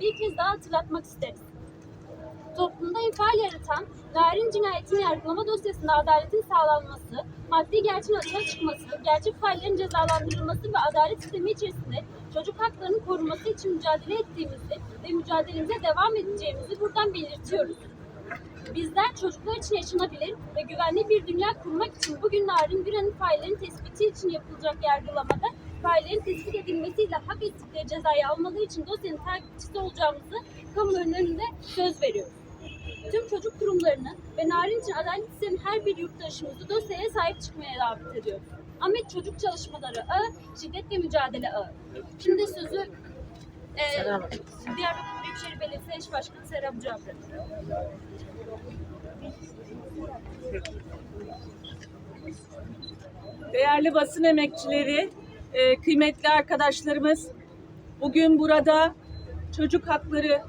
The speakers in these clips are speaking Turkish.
bir kez daha hatırlatmak isteriz. Toplumda infial yaratan Narin cinayetini yargılama dosyasında adaletin sağlanması, maddi gerçeğin açığa çıkması, gerçek faillerin cezalandırılması ve adalet sistemi içerisinde çocuk haklarının korunması için mücadele ettiğimizi ve mücadelemize devam edeceğimizi buradan belirtiyoruz. Bizler çocuklar için yaşanabilir ve güvenli bir dünya kurmak için bugün Narin Güran'ın faillerin tespiti için yapılacak yargılamada faillerin tespit edilmesiyle hak ettikleri cezayı almaları için dosyanın takipçisi olacağımızı kamuoyunun önünde söz veriyoruz. Tüm çocuk kurumlarını ve Narin için adalet isteyen her bir yurttaşımızı dosyaya sahip çıkmaya davet ediyoruz. Ahmet Çocuk Çalışmaları Ağı, Şiddetle Mücadele Ağı. Şimdi sözü e, Diyarbakır Büyükşehir Belediyesi Eş Başkanı Serap bırakıyorum. Değerli basın emekçileri, e, kıymetli arkadaşlarımız, bugün burada çocuk hakları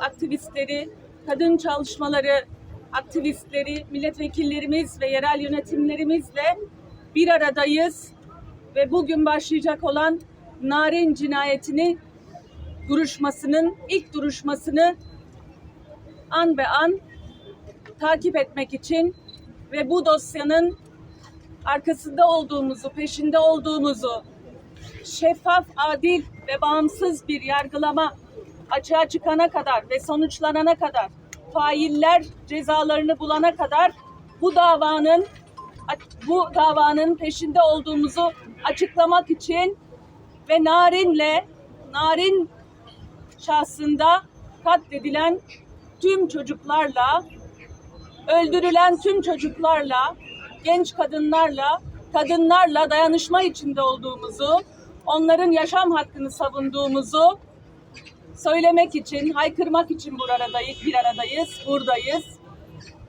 aktivistleri, kadın çalışmaları aktivistleri, milletvekillerimiz ve yerel yönetimlerimizle bir aradayız ve bugün başlayacak olan Narin cinayetini duruşmasının ilk duruşmasını an be an takip etmek için ve bu dosyanın arkasında olduğumuzu, peşinde olduğumuzu, şeffaf, adil ve bağımsız bir yargılama açığa çıkana kadar ve sonuçlanana kadar, failler cezalarını bulana kadar bu davanın bu davanın peşinde olduğumuzu açıklamak için ve Narin'le Narin şahsında katledilen tüm çocuklarla öldürülen tüm çocuklarla, genç kadınlarla, kadınlarla dayanışma içinde olduğumuzu, onların yaşam hakkını savunduğumuzu söylemek için, haykırmak için bir aradayız, bir aradayız, buradayız.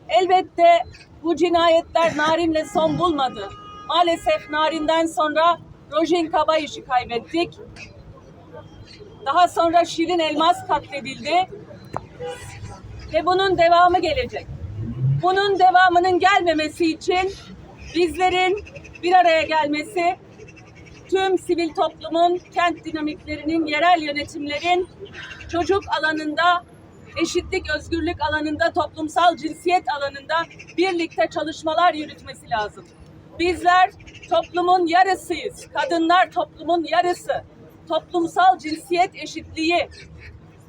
Elbette bu cinayetler Narin'le son bulmadı. Maalesef Narin'den sonra Rojin Kabayiş'i kaybettik. Daha sonra Şirin Elmas katledildi. Ve bunun devamı gelecek. Bunun devamının gelmemesi için bizlerin bir araya gelmesi, tüm sivil toplumun, kent dinamiklerinin, yerel yönetimlerin çocuk alanında, eşitlik, özgürlük alanında, toplumsal cinsiyet alanında birlikte çalışmalar yürütmesi lazım. Bizler toplumun yarısıyız. Kadınlar toplumun yarısı. Toplumsal cinsiyet eşitliği,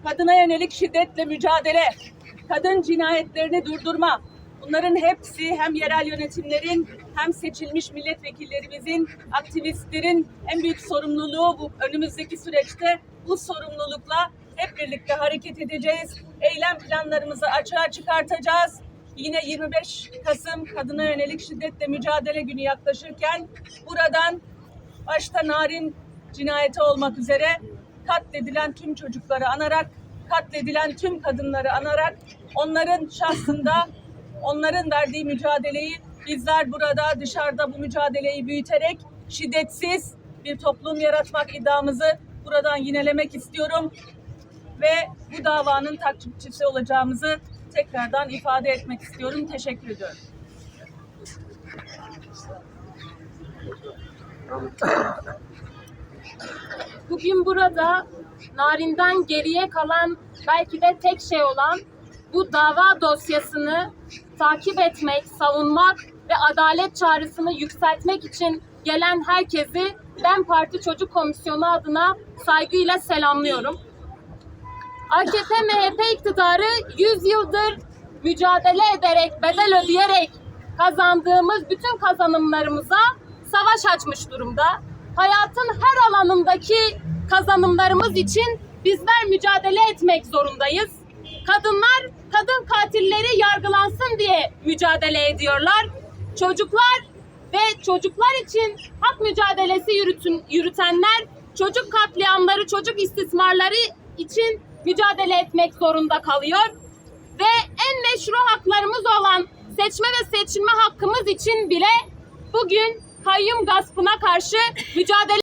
kadına yönelik şiddetle mücadele, kadın cinayetlerini durdurma. Bunların hepsi hem yerel yönetimlerin hem seçilmiş milletvekillerimizin, aktivistlerin en büyük sorumluluğu bu önümüzdeki süreçte bu sorumlulukla hep birlikte hareket edeceğiz. Eylem planlarımızı açığa çıkartacağız. Yine 25 Kasım Kadına Yönelik Şiddetle Mücadele Günü yaklaşırken buradan başta Narin cinayeti olmak üzere katledilen tüm çocukları anarak, katledilen tüm kadınları anarak onların şahsında onların verdiği mücadeleyi bizler burada dışarıda bu mücadeleyi büyüterek şiddetsiz bir toplum yaratmak iddiamızı buradan yinelemek istiyorum ve bu davanın takipçisi olacağımızı tekrardan ifade etmek istiyorum. Teşekkür ediyorum. Bugün burada Narin'den geriye kalan belki de tek şey olan bu dava dosyasını takip etmek, savunmak ve adalet çağrısını yükseltmek için gelen herkesi DEM Parti Çocuk Komisyonu adına saygıyla selamlıyorum. AKP MHP iktidarı 100 yıldır mücadele ederek, bedel ödeyerek kazandığımız bütün kazanımlarımıza savaş açmış durumda. Hayatın her alanındaki kazanımlarımız için bizler mücadele etmek zorundayız. Kadınlar kadın katilleri yargılansın diye mücadele ediyorlar. Çocuklar ve çocuklar için hak mücadelesi yürütün, yürütenler çocuk katliamları, çocuk istismarları için mücadele etmek zorunda kalıyor. Ve en meşru haklarımız olan seçme ve seçilme hakkımız için bile bugün kayyum gaspına karşı mücadele